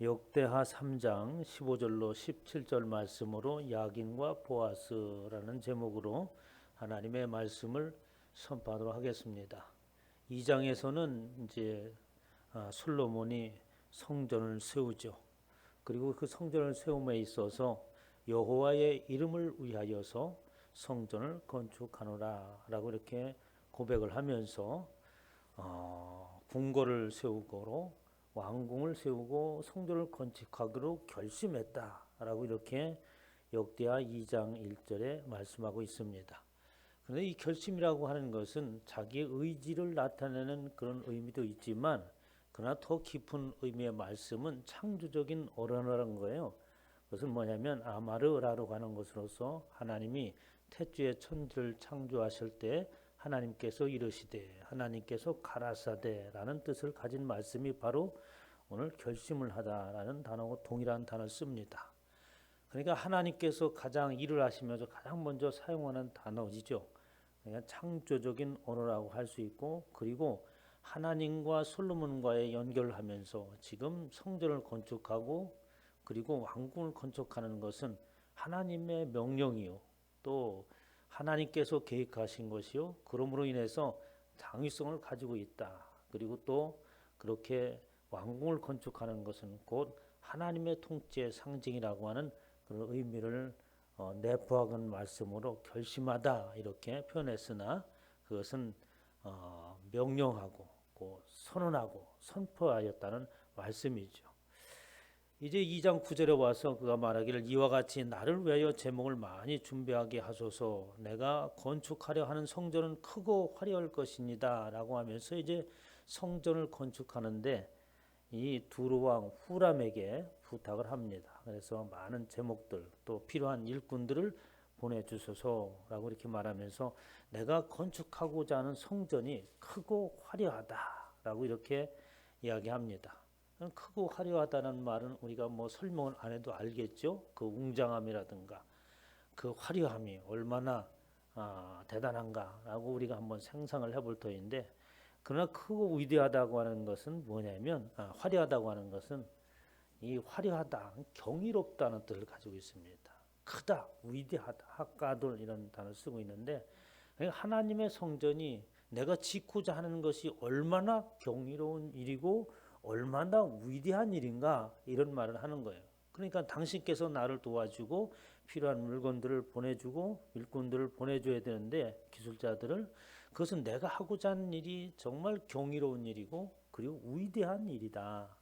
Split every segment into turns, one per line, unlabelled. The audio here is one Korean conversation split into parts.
역대하 3장 15절로 17절 말씀으로 야긴과 보아스라는 제목으로 하나님의 말씀을 선포하도록 하겠습니다. 2장에서는 이제 아, 솔로몬이 성전을 세우죠. 그리고 그 성전을 세움에 있어서 여호와의 이름을 위하여서 성전을 건축하노라라고 이렇게 고백을 하면서 어, 궁궐을 세우고 왕궁을 세우고 성전을 건축하기로 결심했다라고 이렇게 역대하 2장 1절에 말씀하고 있습니다. 그런데 이 결심이라고 하는 것은 자기의 의지를 나타내는 그런 의미도 있지만 그러나 더 깊은 의미의 말씀은 창조적인 언어라는 거예요. 그것은 뭐냐면 아마르라고 하는 것으로서 하나님이 태주의 천지를 창조하실 때 하나님께서 이르시되 하나님께서 가라사대라는 뜻을 가진 말씀이 바로 오늘 결심을 하다라는 단어고 동일한 단어를 씁니다. 그러니까 하나님께서 가장 일을 하시면서 가장 먼저 사용하는 단어지죠. 그러니까 창조적인 언어라고 할 수 있고 그리고 하나님과 솔로몬과의 연결하면서 지금 성전을 건축하고 그리고 왕궁을 건축하는 것은 하나님의 명령이요. 또 하나님께서 계획하신 것이요. 그러므로 인해서 당위성을 가지고 있다. 그리고 또 그렇게 왕궁을 건축하는 것은 곧 하나님의 통치의 상징이라고 하는 그런 의미를 어, 내포하는 말씀으로 결심하다 이렇게 표현했으나 그것은 어, 명령하고 그 선언하고 선포하였다는 말씀이죠. 이제 2장 9절에 와서 그가 말하기를 이와 같이 나를 위하여 제목을 많이 준비하게 하소서 내가 건축하려 하는 성전은 크고 화려할 것입니다 라고 하면서 이제 성전을 건축하는데 이 두루왕 후람에게 부탁을 합니다. 그래서 많은 제목들 또 필요한 일꾼들을 보내주소서라고 이렇게 말하면서 내가 건축하고자 하는 성전이 크고 화려하다라고 이렇게 이야기합니다. 크고 화려하다는 말은 우리가 뭐 설명을 안 해도 알겠죠. 그 웅장함이라든가 그 화려함이 얼마나 아, 대단한가라고 우리가 한번 상상을 해볼 터인데 그러나 크고 위대하다고 하는 것은 뭐냐면 아, 화려하다고 하는 것은 이 화려하다, 경이롭다는 뜻을 가지고 있습니다. 크다, 위대하다, 학가돌 이런 단어를 쓰고 있는데 하나님의 성전이 내가 짓고자 하는 것이 얼마나 경이로운 일이고 얼마나 위대한 일인가 이런 말을 하는 거예요. 그러니까 당신께서 나를 도와주고 필요한 물건들을 보내주고 일꾼들을 보내줘야 되는데 기술자들을 그것은 내가 하고자 하는 일이 정말 경이로운 일이고 그리고 위대한 일이다.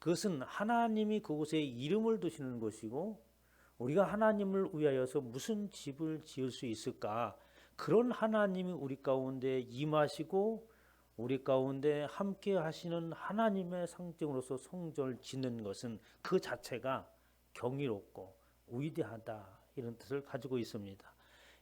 그것은 하나님이 그곳에 이름을 두시는 것이고 우리가 하나님을 위하여서 무슨 집을 지을 수 있을까? 그런 하나님이 우리 가운데 임하시고 우리 가운데 함께 하시는 하나님의 상징으로서 성전을 짓는 것은 그 자체가 경이롭고 위대하다 이런 뜻을 가지고 있습니다.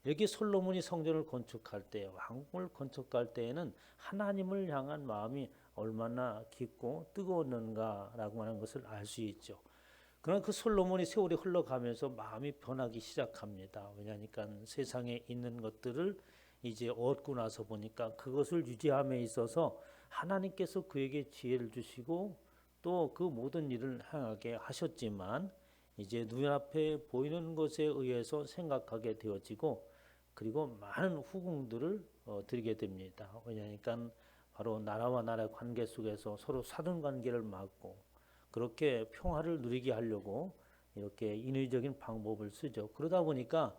여기 솔로몬이 성전을 건축할 때 왕궁을 건축할 때에는 하나님을 향한 마음이 얼마나 깊고 뜨거웠는가라고 하는 것을 알 수 있죠. 그러나 그 솔로몬이 세월이 흘러가면서 마음이 변하기 시작합니다. 왜냐하니까 세상에 있는 것들을 이제 얻고 나서 보니까 그것을 유지함에 있어서 하나님께서 그에게 지혜를 주시고 또 그 모든 일을 행하게 하셨지만 이제 눈앞에 보이는 것에 의해서 생각하게 되어지고 그리고 많은 후궁들을 어, 드리게 됩니다. 왜냐하니까 바로 나라와 나라의 관계 속에서 서로 사돈 관계를 막고 그렇게 평화를 누리게 하려고 이렇게 인위적인 방법을 쓰죠. 그러다 보니까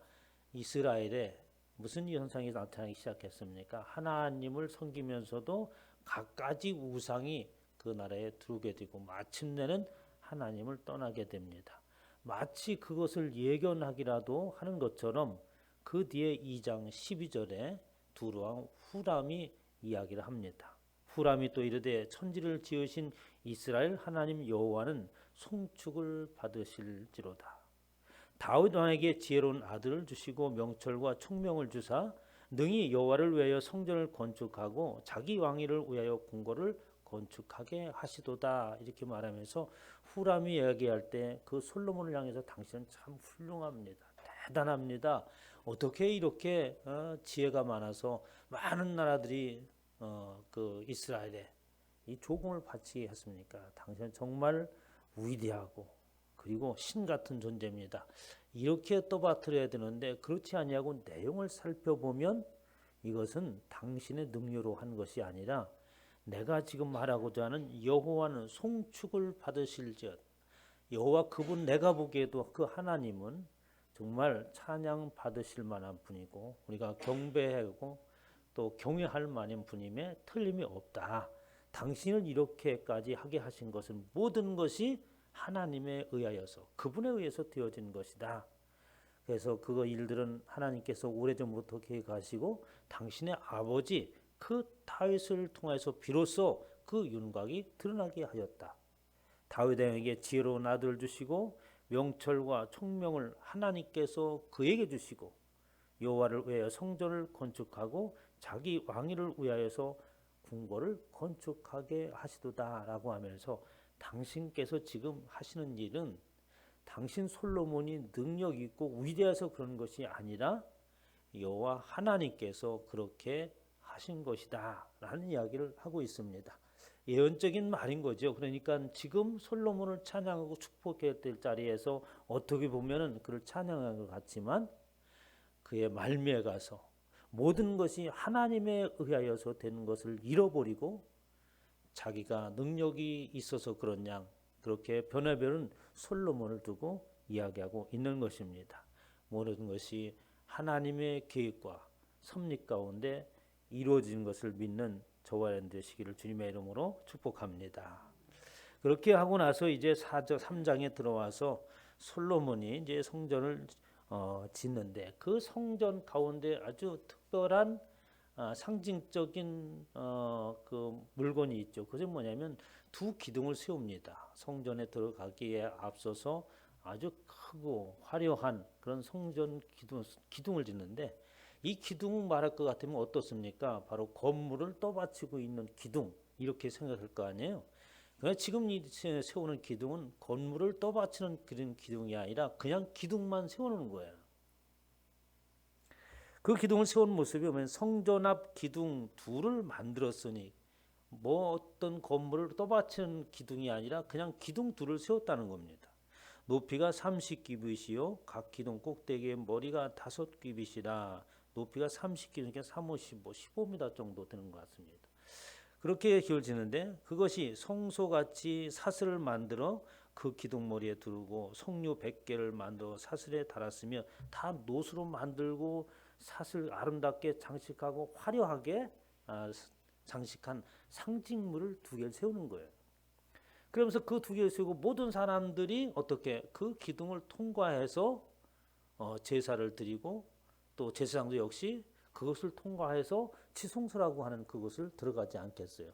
이스라엘에 무슨 현상이 나타나기 시작했습니까? 하나님을 섬기면서도 갖가지 우상이 그 나라에 들어오게 되고 마침내는 하나님을 떠나게 됩니다. 마치 그것을 예견하기라도 하는 것처럼 그 뒤에 2장 12절에 두루왕 후람이 이야기를 합니다. 후람이 또 이르되 천지를 지으신 이스라엘 하나님 여호와는 송축을 받으실지로다. 다윗 왕에게 지혜로운 아들을 주시고 명철과 총명을 주사 능히 여호와를 위하여 성전을 건축하고 자기 왕위를 위하여 궁궐을 건축하게 하시도다 이렇게 말하면서 후람이 이야기할 때 그 솔로몬을 향해서 당신은 참 훌륭합니다. 대단합니다. 어떻게 이렇게 어, 지혜가 많아서 많은 나라들이 어, 그 이스라엘에 이 조공을 바치게 했습니까? 당신은 정말 위대하고 그리고 신 같은 존재입니다. 이렇게 떠받들어야 되는데 그렇지 아니하고 내용을 살펴보면 이것은 당신의 능력으로 한 것이 아니라 내가 지금 말하고자 하는 여호와는 송축을 받으실지어다. 여호와 그분 내가 보기에도 그 하나님은 정말 찬양 받으실 만한 분이고 우리가 경배하고 또 경외할 만한 분임에 틀림이 없다. 당신을 이렇게까지 하게 하신 것은 모든 것이 하나님에 의하여서 그분에 의해서 되어진 것이다. 그래서 그 일들은 하나님께서 오래전부터 계획하시고 당신의 아버지 그 다윗을 통해서 비로소 그 윤곽이 드러나게 하였다. 다윗 왕에게 지혜로운 아들을 주시고 명철과 총명을 하나님께서 그에게 주시고 여호와를 위하여 성전을 건축하고 자기 왕위를 위하여서 궁궐을 건축하게 하시도다라고 하면서 당신께서 지금 하시는 일은 당신 솔로몬이 능력 있고 위대해서 그런 것이 아니라 여호와 하나님께서 그렇게 하신 것이다라는 이야기를 하고 있습니다. 예언적인 말인 거죠. 그러니까 지금 솔로몬을 찬양하고 축복해야 될 자리에서 어떻게 보면은 그를 찬양한 것 같지만 그의 말미에 가서 모든 것이 하나님에 의하여서 되는 것을 잃어버리고 자기가 능력이 있어서 그런 양 그렇게 변화별은 솔로몬을 두고 이야기하고 있는 것입니다. 모든 것이 하나님의 계획과 섭리 가운데 이루어진 것을 믿는 저와 여러분 되시기를 주님의 이름으로 축복합니다. 그렇게 하고 나서 이제 4장 3장에 들어와서 솔로몬이 이제 성전을 어, 짓는데 그 성전 가운데 아주 특별한 아, 상징적인 어, 그 물건이 있죠. 그것은 뭐냐면 두 기둥을 세웁니다. 성전에 들어가기에 앞서서 아주 크고 화려한 그런 성전 기둥, 기둥을 짓는데 이 기둥 말할 것 같으면 어떻습니까? 바로 건물을 떠받치고 있는 기둥 이렇게 생각할 거 아니에요. 그러니까 지금 이 세우는 기둥은 건물을 떠받치는 그런 기둥이 아니라 그냥 기둥만 세우는 거예요. 그 기둥을 세운 모습이 보면 성전 앞 기둥 둘을 만들었으니 뭐 어떤 건물을 떠받치는 기둥이 아니라 그냥 기둥 둘을 세웠다는 겁니다. 높이가 30규빗이요 각 기둥 꼭대기에 머리가 다섯 규빗이라 높이가 30규빗이니까 3, 5, 15, 15m 정도 되는 것 같습니다. 그렇게 기울지는데 그것이 성소같이 사슬을 만들어 그 기둥머리에 두르고 석류 100개를 만들어 사슬에 달았으며 다 노수로 만들고 사슬 아름답게 장식하고 화려하게 아, 장식한 상징물을 두 개를 세우는 거예요. 그러면서 그 두 개를 세우고 모든 사람들이 어떻게 그 기둥을 통과해서 어, 제사를 드리고 또 제사장도 역시 그것을 통과해서 치송소라고 하는 그것을 들어가지 않겠어요.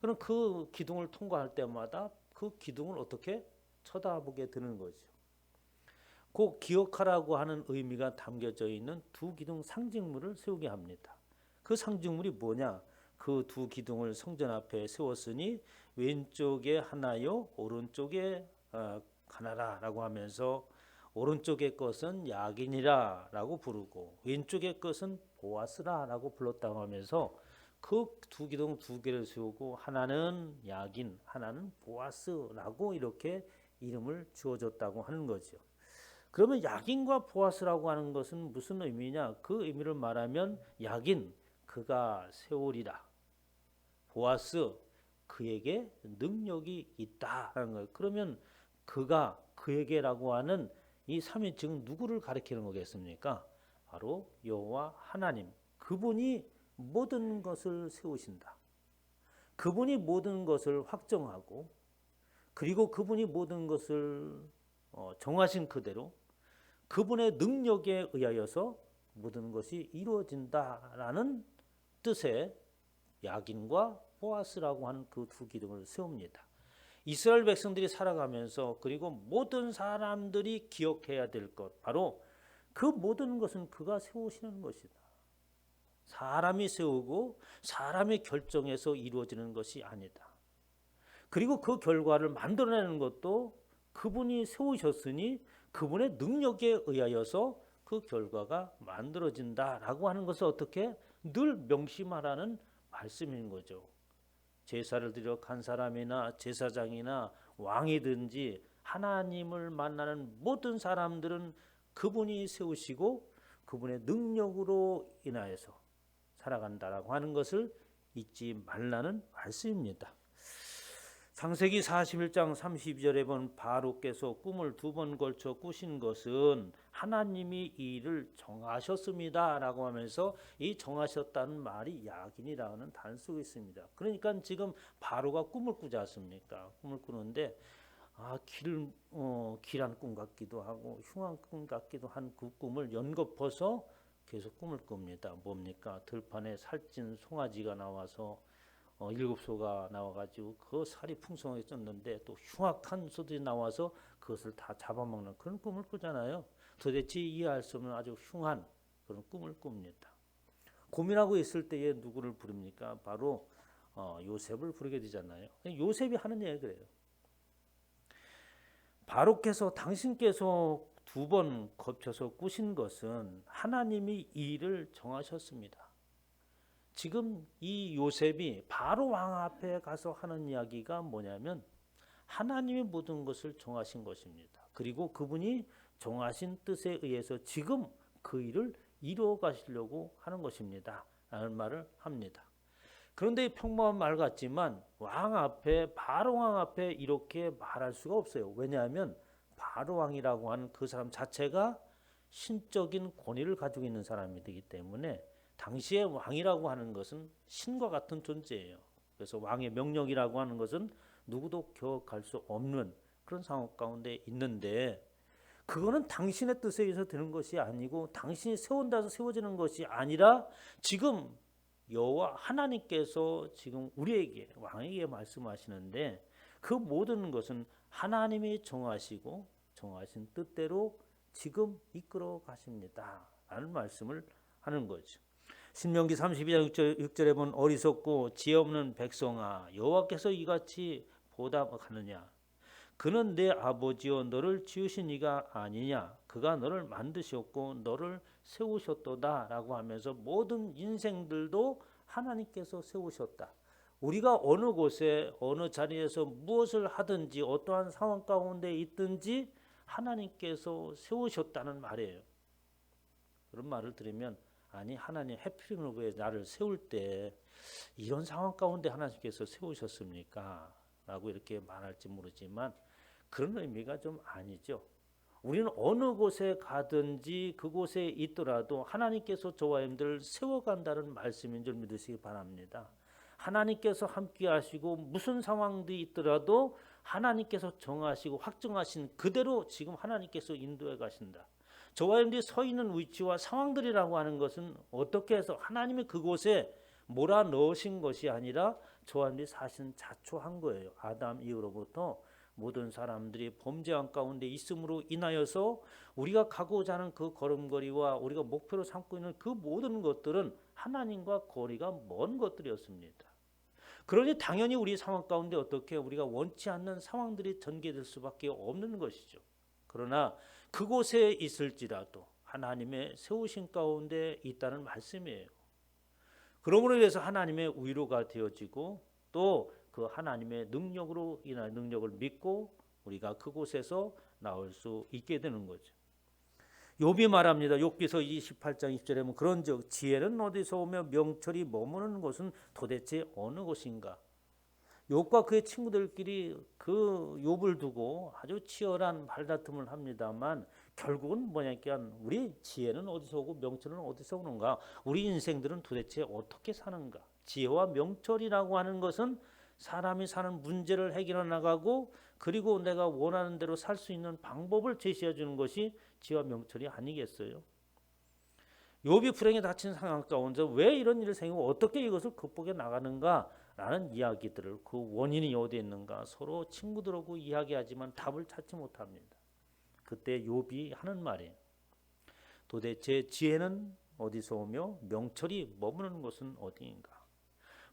그럼 그 기둥을 통과할 때마다 그 기둥을 어떻게 쳐다보게 되는 거죠. 꼭 기억하라고 하는 의미가 담겨져 있는 두 기둥 상징물을 세우게 합니다. 그 상징물이 뭐냐? 그 두 기둥을 성전 앞에 세웠으니 왼쪽에 하나요, 오른쪽에 어, 하나라라고 하면서 오른쪽의 것은 야긴이라라고 부르고 왼쪽의 것은 보아스라라고 불렀다고 하면서 그 두 기둥 두 개를 세우고 하나는 야긴, 하나는 보아스라고 이렇게 이름을 주어졌다고 하는 거죠. 그러면 야긴과 보아스라고 하는 것은 무슨 의미냐? 그 의미를 말하면 야긴 그가 세우리라. 보아스 그에게 능력이 있다라는 거예요. 그러면 그가 그에게라고 하는 이 삼위증 누구를 가리키는 거겠습니까? 바로 여호와 하나님. 그분이 모든 것을 세우신다. 그분이 모든 것을 확정하고 그리고 그분이 모든 것을 어, 정하신 그대로 그분의 능력에 의하여서 모든 것이 이루어진다라는 뜻의 야긴과 보아스라고 하는 그 두 기둥을 세웁니다. 이스라엘 백성들이 살아가면서 그리고 모든 사람들이 기억해야 될 것 바로 그 모든 것은 그가 세우시는 것이다. 사람이 세우고 사람의 결정에서 이루어지는 것이 아니다. 그리고 그 결과를 만들어내는 것도 그분이 세우셨으니 그분의 능력에 의하여서 그 결과가 만들어진다라고 하는 것을 어떻게 늘 명심하라는 말씀인 거죠. 제사를 드려 간 사람이나 제사장이나 왕이든지 하나님을 만나는 모든 사람들은 그분이 세우시고 그분의 능력으로 인하여서 살아간다라고 하는 것을 잊지 말라는 말씀입니다. 창세기 41장 32절에 본 바로께서 꿈을 두 번 걸쳐 꾸신 것은 하나님이 이 일을 정하셨습니다라고 하면서 이 정하셨다는 말이 야긴이라는 단쓰고 있습니다. 그러니까 지금 바로가 꿈을 꾸지 않습니까? 꿈을 꾸는데 아, 길, 어, 길한 꿈 같기도 하고 흉한 꿈 같기도 한 그 꿈을 연거퍼서 계속 꿈을 꿉니다. 뭡니까? 들판에 살찐 송아지가 나와서 어, 일곱 소가 나와가지고 그 살이 풍성하게 쪘는데 또 흉악한 소들이 나와서 그것을 다 잡아먹는 그런 꿈을 꾸잖아요. 도대체 이해할 수 없는 아주 흉한 그런 꿈을 꿉니다. 고민하고 있을 때에 누구를 부릅니까? 바로 어, 요셉을 부르게 되잖아요. 요셉이 하는 얘기 그래요. 바로께서 당신께서 두 번 거쳐서 꾸신 것은 하나님이 이 일을 정하셨습니다. 지금 이 요셉이 바로 왕 앞에 가서 하는 이야기가 뭐냐면 하나님이 모든 것을 정하신 것입니다. 그리고 그분이 정하신 뜻에 의해서 지금 그 일을 이루어 가시려고 하는 것입니다. 라는 말을 합니다. 그런데 평범한 말 같지만 왕 앞에 바로 왕 앞에 이렇게 말할 수가 없어요. 왜냐하면 바로 왕이라고 하는 그 사람 자체가 신적인 권위를 가지고 있는 사람이기 때문에 당시에 왕이라고 하는 것은 신과 같은 존재예요. 그래서 왕의 명령이라고 하는 것은 누구도 기억할 수 없는 그런 상황 가운데 있는데 그거는 당신의 뜻에 의해서 되는 것이 아니고 당신이 세운다서 세워지는 것이 아니라 지금 여호와 하나님께서 지금 우리에게 왕에게 말씀하시는데 그 모든 것은 하나님이 정하시고 정하신 뜻대로 지금 이끌어 가십니다. 라는 말씀을 하는 거죠. 신명기 32장 6절, 6절 에 본 어리석고 지혜 없는 백성아 여호와께서 이같이 보답하느냐 그는 내 아버지여 너를 지으신 이가 아니냐 그가 너를 만드셨고 너를 세우셨도다라고 하면서 모든 인생들도 하나님께서 세우셨다. 우리가 어느 곳에 어느 자리에서 무엇을 하든지 어떠한 상황 가운데 있든지 하나님께서 세우셨다는 말이에요. 그런 말을 들으면 아니 하나님 해피링을 왜 나를 세울 때 이런 상황 가운데 하나님께서 세우셨습니까? 라고 이렇게 말할지 모르지만 그런 의미가 좀 아니죠. 우리는 어느 곳에 가든지 그곳에 있더라도 하나님께서 저와 여러분들을 세워간다는 말씀인 줄 믿으시기 바랍니다. 하나님께서 함께 하시고 무슨 상황들이 있더라도 하나님께서 정하시고 확정하신 그대로 지금 하나님께서 인도해 가신다. 저와 여러분들이 서 있는 위치와 상황들이라고 하는 것은 어떻게 해서 하나님이 그곳에 몰아 넣으신 것이 아니라 저와 여러분들이 사실은 자초한 거예요. 아담 이후로부터 모든 사람들이 범죄한 가운데 있음으로 인하여서 우리가 가고자 하는 그 걸음걸이와 우리가 목표로 삼고 있는 그 모든 것들은 하나님과 거리가 먼 것들이었습니다. 그러니 당연히 우리 상황 가운데 어떻게 우리가 원치 않는 상황들이 전개될 수밖에 없는 것이죠. 그러나 그곳에 있을지라도 하나님의 세우신 가운데 있다는 말씀이에요. 그러므로 인해서 하나님의 위로가 되어지고 또 그 하나님의 능력으로 인한 능력을 믿고 우리가 그곳에서 나올 수 있게 되는 거죠. 욥이 말합니다. 욥기서 28장 20절에 보면 그런즉 지혜는 어디서 오며 명철이 머무는 곳은 도대체 어느 곳인가? 욥과 그의 친구들끼리 그 욥을 두고 아주 치열한 말다툼을 합니다만 결국은 뭐냐니까 우리 지혜는 어디서 오고 명철은 어디서 오는가? 우리 인생들은 도대체 어떻게 사는가? 지혜와 명철이라고 하는 것은 사람이 사는 문제를 해결해 나가고 그리고 내가 원하는 대로 살 수 있는 방법을 제시해 주는 것이 지혜와 명철이 아니겠어요? 욥이 불행에 닥친 상황 가운데 왜 이런 일을 생기고 어떻게 이것을 극복해 나가는가 라는 이야기들을 그 원인이 어디에 있는가 서로 친구들하고 이야기하지만 답을 찾지 못합니다. 그때 욥이 하는 말이 도대체 지혜는 어디서 오며 명철이 머무는 곳은 어디인가?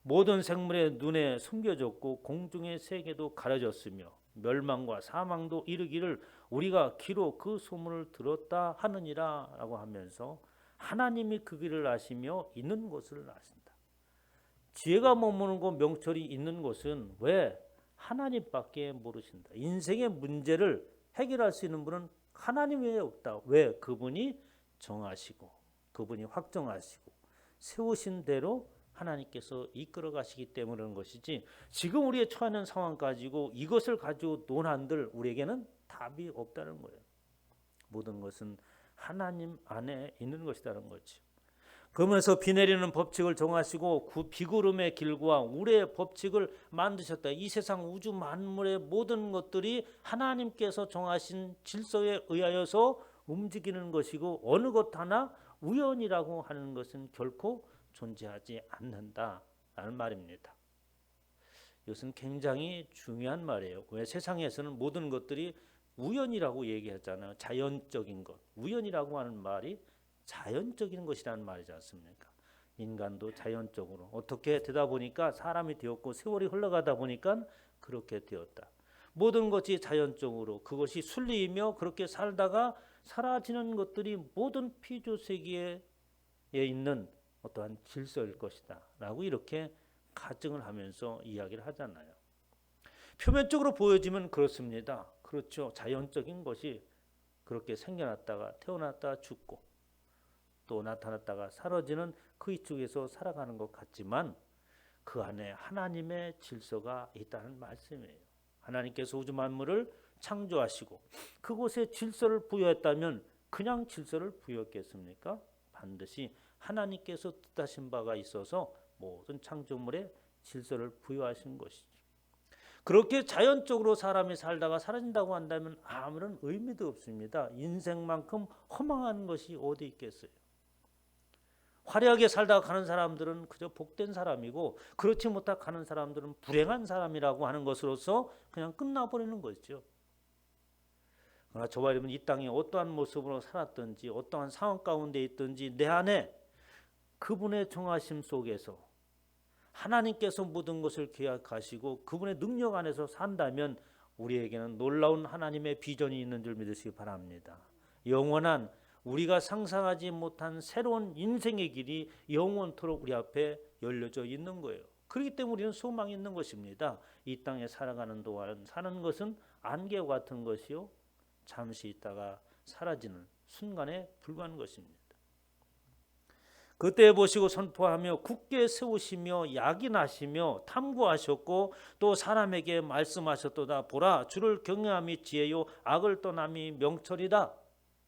모든 생물의 눈에 숨겨졌고 공중의 세계도 가려졌으며 멸망과 사망도 이르기를 우리가 기로 그 소문을 들었다 하느니라라고 하면서 하나님이 그 길을 아시며 있는 곳을 아신다. 지혜가 머무는 곳 명철이 있는 곳은 왜 하나님밖에 모르신다. 인생의 문제를 해결할 수 있는 분은 하나님 외에 없다. 왜? 그분이 정하시고 그분이 확정하시고 세우신 대로 하나님께서 이끌어 가시기 때문인 것이지 지금 우리의 처하는 상황 가지고 이것을 가지고 논한들 우리에게는 답이 없다는 거예요. 모든 것은 하나님 안에 있는 것이라는 거죠. 그러면서 비 내리는 법칙을 정하시고 구- 비구름의 길과 우레의 법칙을 만드셨다. 이 세상 우주 만물의 모든 것들이 하나님께서 정하신 질서에 의하여서 움직이는 것이고 어느 것 하나 우연이라고 하는 것은 결코 존재하지 않는다라는 말입니다. 이것은 굉장히 중요한 말이에요. 왜 세상에서는 모든 것들이 우연이라고 얘기하잖아요. 자연적인 것. 우연이라고 하는 말이 자연적인 것이라는 말이지 않습니까? 인간도 자연적으로 어떻게 되다 보니까 사람이 되었고 세월이 흘러가다 보니까 그렇게 되었다. 모든 것이 자연적으로 그것이 순리이며 그렇게 살다가 사라지는 것들이 모든 피조 세계에 있는 어떠한 질서일 것이다라고 이렇게 가정을 하면서 이야기를 하잖아요. 표면적으로 보여지면 그렇습니다. 그렇죠. 자연적인 것이 그렇게 생겨났다가 태어났다가 죽고 또 나타났다가 사라지는 그 이쪽에서 살아가는 것 같지만 그 안에 하나님의 질서가 있다는 말씀이에요. 하나님께서 우주 만물을 창조하시고 그곳에 질서를 부여했다면 그냥 질서를 부여했겠습니까? 반드시 하나님께서 뜻하신 바가 있어서 모든 창조물에 질서를 부여하신 것이죠. 그렇게 자연적으로 사람이 살다가 사라진다고 한다면 아무런 의미도 없습니다. 인생만큼 허망한 것이 어디 있겠어요? 화려하게 살다가 가는 사람들은 그저 복된 사람이고 그렇지 못하 가는 사람들은 불행한 사람이라고 하는 것으로서 그냥 끝나버리는 것이죠. 그러나 저와 여러분 이 땅에 어떠한 모습으로 살았든지 어떠한 상황 가운데 있든지 내 안에 그분의 정하심 속에서 하나님께서 모든 것을 계약하시고 그분의 능력 안에서 산다면 우리에게는 놀라운 하나님의 비전이 있는 줄 믿으시기 바랍니다. 영원한 우리가 상상하지 못한 새로운 인생의 길이 영원토록 우리 앞에 열려져 있는 거예요. 그렇기 때문에 우리는 소망이 있는 것입니다. 이 땅에 살아가는 동안 사는 것은 안개와 같은 것이요. 잠시 있다가 사라지는 순간에 불과한 것입니다. 그때 보시고 선포하며 굳게 세우시며 약인하시며 탐구하셨고 또 사람에게 말씀하셨도다 보라 주를 경외함이 지혜요 악을 떠남이 명철이다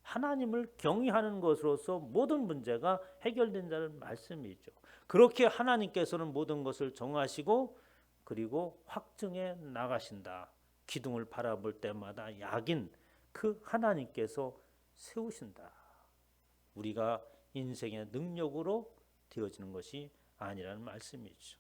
하나님을 경외하는 것으로서 모든 문제가 해결된다는 말씀이죠. 그렇게 하나님께서는 모든 것을 정하시고 그리고 확증해 나가신다. 기둥을 바라볼 때마다 약인 그 하나님께서 세우신다. 우리가 인생의 능력으로 되어지는 것이 아니라는 말씀이죠.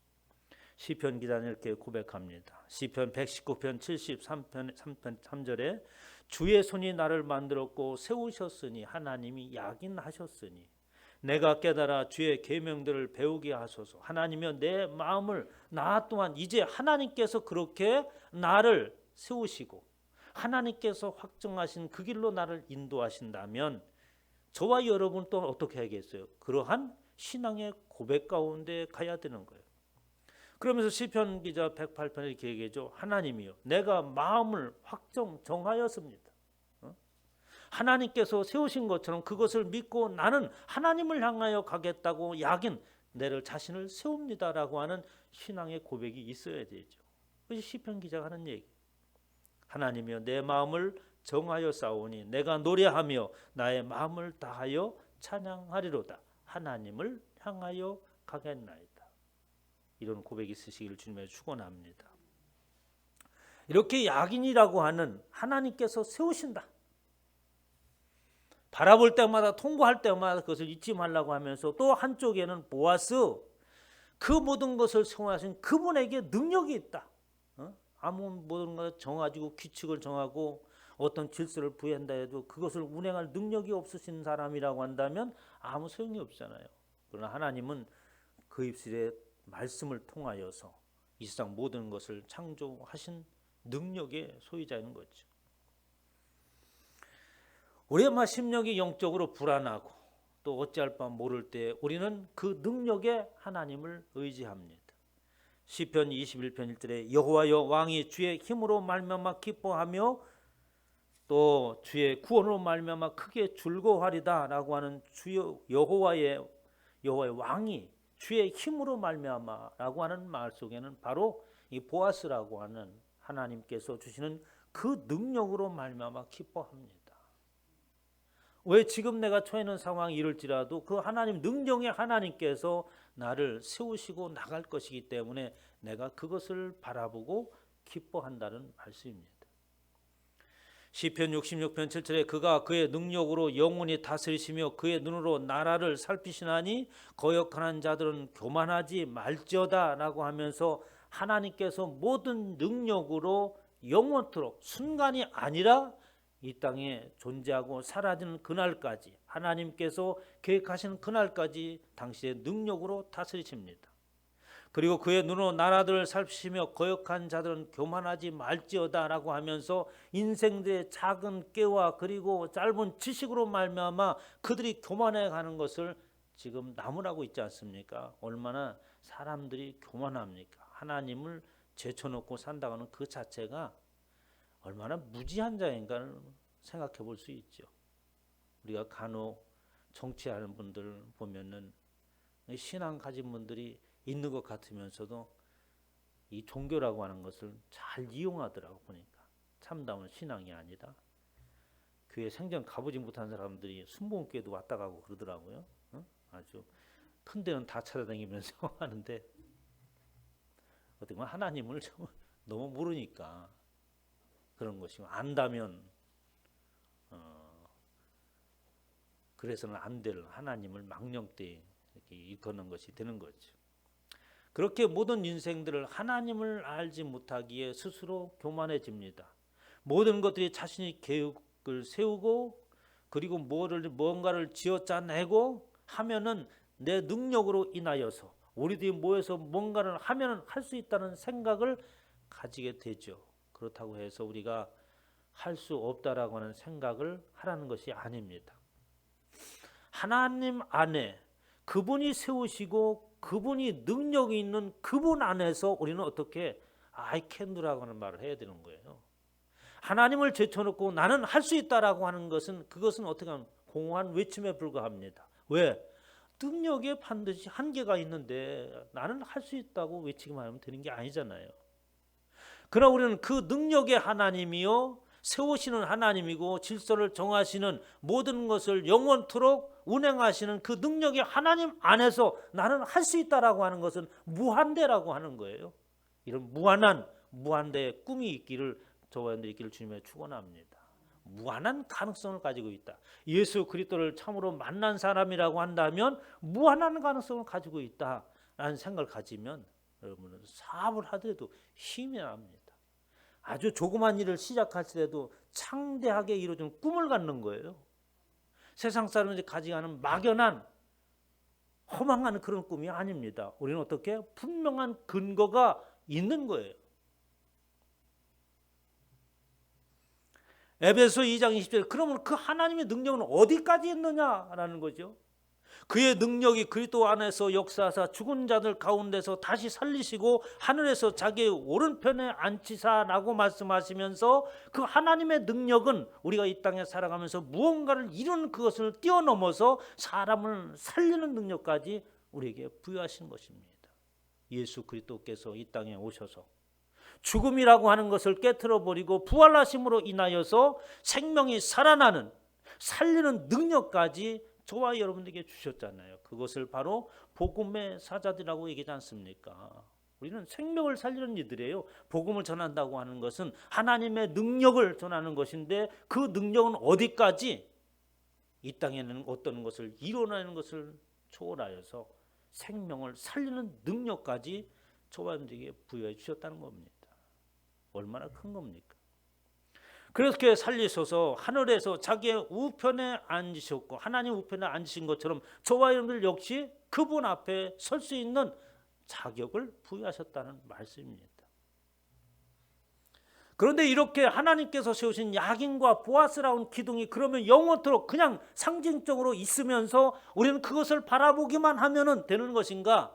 시편 기자는 이렇게 고백합니다. 시편 119편 73편 3편 3절에 주의 손이 나를 만들었고 세우셨으니 하나님이 약인하셨으니 내가 깨달아 주의 계명들을 배우게 하소서. 하나님여 내 마음을 나 또한 이제 하나님께서 그렇게 나를 세우시고 하나님께서 확정하신 그 길로 나를 인도하신다면 저와 여러분 또 어떻게 해야겠어요? 그러한 신앙의 고백 가운데 가야 되는 거예요. 그러면서 시편 기자 108편에 이렇게 얘기하죠. 하나님이요. 내가 마음을 확정 정하였습니다. 어? 하나님께서 세우신 것처럼 그것을 믿고 나는 하나님을 향하여 가겠다고 약인 내를 자신을 세웁니다라고 하는 신앙의 고백이 있어야 되죠. 그것이 시편 기자가 하는 얘기. 하나님이여 내 마음을 정하여 싸우니 내가 노래하며 나의 마음을 다하여 찬양하리로다. 하나님을 향하여 가겠나이다. 이런 고백이 있으시기를 주님에 축원합니다. 이렇게 약인이라고 하는 하나님께서 세우신다. 바라볼 때마다 통과할 때마다 그것을 잊지 말라고 하면서 또 한쪽에는 보아스 그 모든 것을 성하신 그분에게 능력이 있다. 어? 아무 모든 것을 정가지고 규칙을 정하고 어떤 질서를 부여한다 해도 그것을 운행할 능력이 없으신 사람이라고 한다면 아무 소용이 없잖아요. 그러나 하나님은 그 입술에 말씀을 통하여서 이 세상 모든 것을 창조하신 능력의 소유자인 거죠. 우리의 막 심령이 영적으로 불안하고 또 어찌할 바 모를 때 우리는 그 능력에 하나님을 의지합니다. 시편 21편 1절에 여호와여 왕이 주의 힘으로 말미암아 기뻐하며 또 주의 구원으로 말미암아 크게 즐거워하리다라고 하는 주여 여호와의 여호와의 왕이 주의 힘으로 말미암아라고 하는 말 속에는 바로 이 보아스라고 하는 하나님께서 주시는 그 능력으로 말미암아 기뻐합니다. 왜 지금 내가 처해는 상황이 이럴지라도 그 하나님 능력의 하나님께서 나를 세우시고 나갈 것이기 때문에 내가 그것을 바라보고 기뻐한다는 말씀입니다. 시편 66편 7절에 그가 그의 능력으로 영원히 다스리시며 그의 눈으로 나라를 살피시나니 거역하는 자들은 교만하지 말지어다라고 하면서 하나님께서 모든 능력으로 영원토록 순간이 아니라 이 땅에 존재하고 사라지는 그날까지 하나님께서 계획하시는 그날까지 당시의 능력으로 다스리십니다. 그리고 그의 눈으로 나라들을 살피시며 거역한 자들은 교만하지 말지어다라고 하면서 인생들의 작은 깨와 그리고 짧은 지식으로 말미암아 그들이 교만해 가는 것을 지금 나무라고 있지 않습니까? 얼마나 사람들이 교만합니까? 하나님을 제쳐놓고 산다는 그 자체가 얼마나 무지한 자인가를 생각해 볼 수 있죠. 우리가 간혹 정치하는 분들 보면은 신앙 가진 분들이 있는 것 같으면서도 이 종교라고 하는 것을 잘 이용하더라고 보니까 참다운 신앙이 아니다. 교회 생전 가보지 못한 사람들이 순복음교회도 왔다 가고 그러더라고요. 어? 아주 큰 데는 다 찾아다니면서 하는데 어떻게 보면 하나님을 좀 너무 모르니까 그런 것이고 안다면 어, 그래서는 안 될 하나님을 망령되이 이렇게 일컫는 것이 되는 거죠. 그렇게 모든 인생들을 하나님을 알지 못하기에 스스로 교만해집니다. 모든 것들이 자신이 계획을 세우고 그리고 뭐를 뭔가를 지어짜내고 하면은 내 능력으로 인하여서 우리들이 모여서 뭔가를 하면은 할 수 있다는 생각을 가지게 되죠. 그렇다고 해서 우리가 할 수 없다라고 하는 생각을 하라는 것이 아닙니다. 하나님 안에 그분이 세우시고 그분이 능력이 있는 그분 안에서 우리는 어떻게 can do라고 하는 말을 해야 되는 거예요. 하나님을 제쳐놓고 나는 할 수 있다라고 하는 것은 그것은 어떻게 하면 공허한 외침에 불과합니다. 왜? 능력에 반드시 한계가 있는데 나는 할 수 있다고 외치기만 하면 되는 게 아니잖아요. 그러나 우리는 그 능력의 하나님이요 세우시는 하나님이고 질서를 정하시는 모든 것을 영원토록 운행하시는 그 능력의 하나님 안에서 나는 할 수 있다라고 하는 것은 무한대라고 하는 거예요. 이런 무한한 무한대의 꿈이 있기를 저와 여러분들이 있기를 주님의 축원합니다. 무한한 가능성을 가지고 있다. 예수 그리스도를 참으로 만난 사람이라고 한다면 무한한 가능성을 가지고 있다라는 생각을 가지면 여러분은 사업을 하더라도 힘이 납니다. 아주 조그만 일을 시작할 때도 창대하게 이루어진 꿈을 갖는 거예요. 세상 사람들이 가지고 가는 막연한 허망한 그런 꿈이 아닙니다. 우리는 어떻게 분명한 근거가 있는 거예요. 에베소 2장 20절 그러면 그 하나님의 능력은 어디까지 있느냐라는 거죠. 그의 능력이 그리스도 안에서 역사하사 죽은 자들 가운데서 다시 살리시고 하늘에서 자기의 오른편에 앉히사라고 말씀하시면서 그 하나님의 능력은 우리가 이 땅에 살아가면서 무언가를 이루는 그것을 뛰어넘어서 사람을 살리는 능력까지 우리에게 부여하신 것입니다. 예수 그리스도께서 이 땅에 오셔서 죽음이라고 하는 것을 깨뜨려 버리고 부활하심으로 인하여서 생명이 살아나는 살리는 능력까지 저와 여러분들에게 주셨잖아요. 그것을 바로 복음의 사자들이라고 얘기하지 않습니까? 우리는 생명을 살리는 이들이에요. 복음을 전한다고 하는 것은 하나님의 능력을 전하는 것인데 그 능력은 어디까지 이 땅에는 어떤 것을 이뤄내는 것을 초월하여서 생명을 살리는 능력까지 여러분들에게 부여해 주셨다는 겁니다. 얼마나 큰 겁니까? 그렇게 살리셔서 하늘에서 자기의 우편에 앉으셨고 하나님 우편에 앉으신 것처럼 저와 여러분들 역시 그분 앞에 설 수 있는 자격을 부여하셨다는 말씀입니다. 그런데 이렇게 하나님께서 세우신 야긴과 보아스라운 기둥이 그러면 영원토록 그냥 상징적으로 있으면서 우리는 그것을 바라보기만 하면 되는 것인가?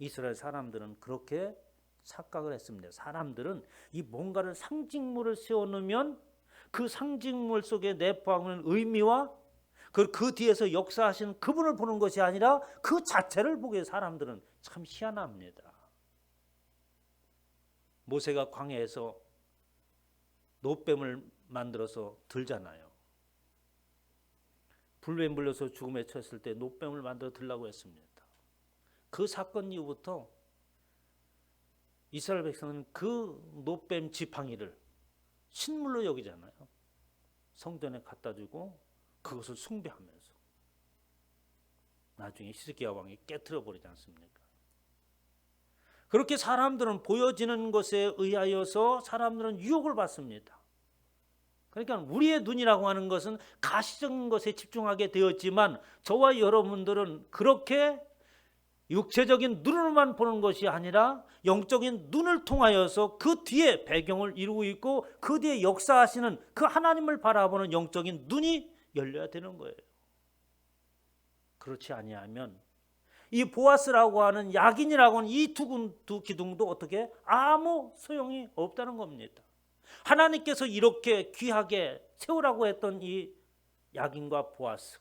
이스라엘 사람들은 그렇게 착각을 했습니다. 사람들은 이 뭔가를 상징물을 세워놓으면 그 상징물 속에 내포하는 의미와 그, 그 뒤에서 역사하신 그분을 보는 것이 아니라 그 자체를 보기에 사람들은 참 희한합니다. 모세가 광야에서 노뱀을 만들어서 들잖아요. 불뱀 불려서 죽음에 처했을 때 노뱀을 만들어 들라고 했습니다. 그 사건 이후부터 이스라엘 백성은 그 노뱀 지팡이를 신물로 여기잖아요. 성전에 갖다 주고 그것을 숭배하면서 나중에 히스기야 왕이 깨뜨려 버리지 않습니까? 그렇게 사람들은 보여지는 것에 의하여서 사람들은 유혹을 받습니다. 그러니까 우리의 눈이라고 하는 것은 가시적인 것에 집중하게 되었지만 저와 여러분들은 그렇게 육체적인 눈으로만 보는 것이 아니라 영적인 눈을 통하여서 그 뒤에 배경을 이루고 있고 그 뒤에 역사하시는 그 하나님을 바라보는 영적인 눈이 열려야 되는 거예요. 그렇지 아니하면 이 보아스라고 하는 야긴이라고 하는 이 두 기둥도 어떻게 아무 소용이 없다는 겁니다. 하나님께서 이렇게 귀하게 세우라고 했던 이 야긴과 보아스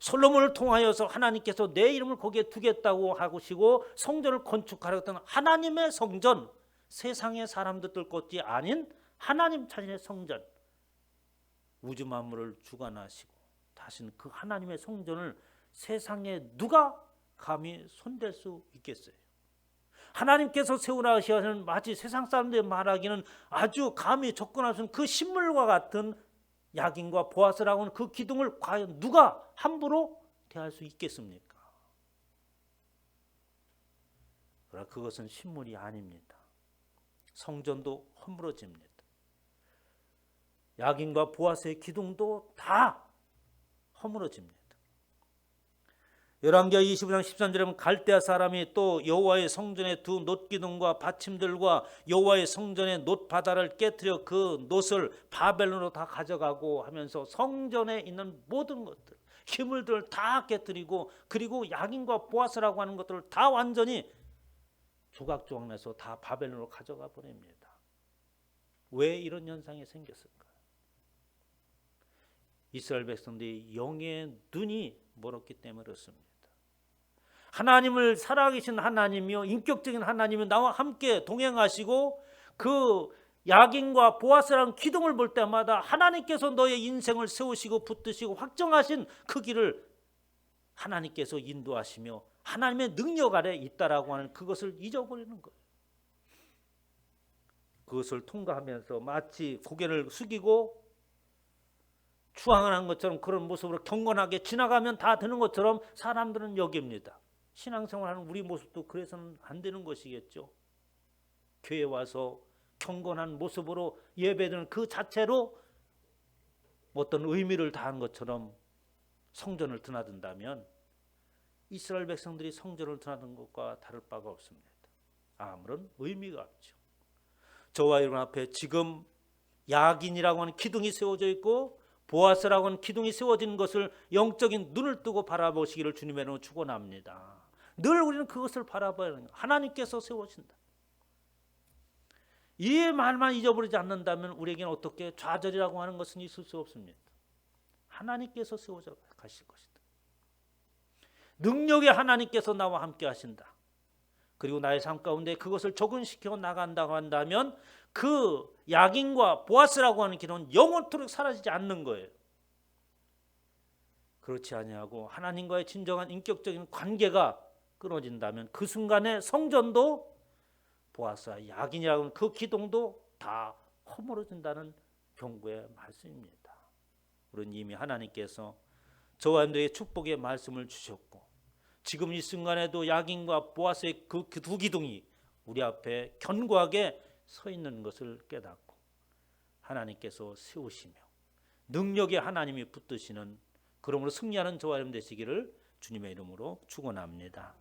솔로몬을 통하여서 하나님께서 내 이름을 거기에 두겠다고 하시고 성전을 건축하려 했던 하나님의 성전 세상의 사람들 것이 아닌 하나님 자신의 성전 우주 만물을 주관하시고 다시는 그 하나님의 성전을 세상에 누가 감히 손댈 수 있겠어요? 하나님께서 세우라 하시는 마치 세상 사람들이 말하기는 아주 감히 접근할 수 있는 그 신물과 같은 야긴과 보아스라고 하는 그 기둥을 과연 누가 함부로 대할 수 있겠습니까? 그러나 그것은 신물이 아닙니다. 성전도 허물어집니다. 야긴과 보아스의 기둥도 다 허물어집니다. 열왕기하 25장 13절에 보면 갈대아 사람이 또 여호와의 성전의 두 놋기둥과 받침들과 여호와의 성전의 놋바다를 깨뜨려 그 놋을 바벨론으로 다 가져가고 하면서 성전에 있는 모든 것들 기물들을 다 깨뜨리고 그리고 야긴과 보아스라고 하는 것들을 다 완전히 조각조각 내서 다 바벨론으로 가져가 버립니다. 왜 이런 현상이 생겼을까? 이스라엘 백성들이 영의 눈이 멀었기 때문에 그렇습니다. 하나님을 살아계신 하나님이요 인격적인 하나님이 나와 함께 동행하시고 그 야긴과 보아스라는 기둥을 볼 때마다 하나님께서 너의 인생을 세우시고 붙드시고 확정하신 그 길을 하나님께서 인도하시며 하나님의 능력 아래 있다라고 하는 그것을 잊어버리는 거예요. 그것을 통과하면서 마치 고개를 숙이고 추앙하는 것처럼 그런 모습으로 경건하게 지나가면 다 되는 것처럼 사람들은 여깁니다. 신앙생활하는 우리 모습도 그래서는 안 되는 것이겠죠. 교회 와서 경건한 모습으로 예배드는 그 자체로 어떤 의미를 다한 것처럼 성전을 드나든다면 이스라엘 백성들이 성전을 드나든 것과 다를 바가 없습니다. 아무런 의미가 없죠. 저와 여러분 앞에 지금 야긴이라고 하는 기둥이 세워져 있고 보아스라고 하는 기둥이 세워진 것을 영적인 눈을 뜨고 바라보시기를 이름으로 축원합니다. 늘 우리는 그것을 바라봐야 하는 하나님께서 세우신다. 이 말만 잊어버리지 않는다면 우리에게는 어떻게 좌절이라고 하는 것은 있을 수 없습니다. 하나님께서 세워져 가실 것이다. 능력의 하나님께서 나와 함께 하신다. 그리고 나의 삶 가운데 그것을 적응시켜 나간다고 한다면 그 야긴과 보아스라고 하는 길은 영원토록 사라지지 않는 거예요. 그렇지 아니하고 하나님과의 진정한 인격적인 관계가 끊어진다면 그 순간에 성전도 보아스와 야긴이라고 하는 그 기둥도 다 허물어진다는 경고의 말씀입니다. 우리는 이미 하나님께서 저와 여러분들에게 축복의 말씀을 주셨고 지금 이 순간에도 야긴과 보아스의 그 두 기둥이 우리 앞에 견고하게 서 있는 것을 깨닫고 하나님께서 세우시며 능력의 하나님이 붙드시는 그러므로 승리하는 저와 여러분 되시기를 주님의 이름으로 축원합니다.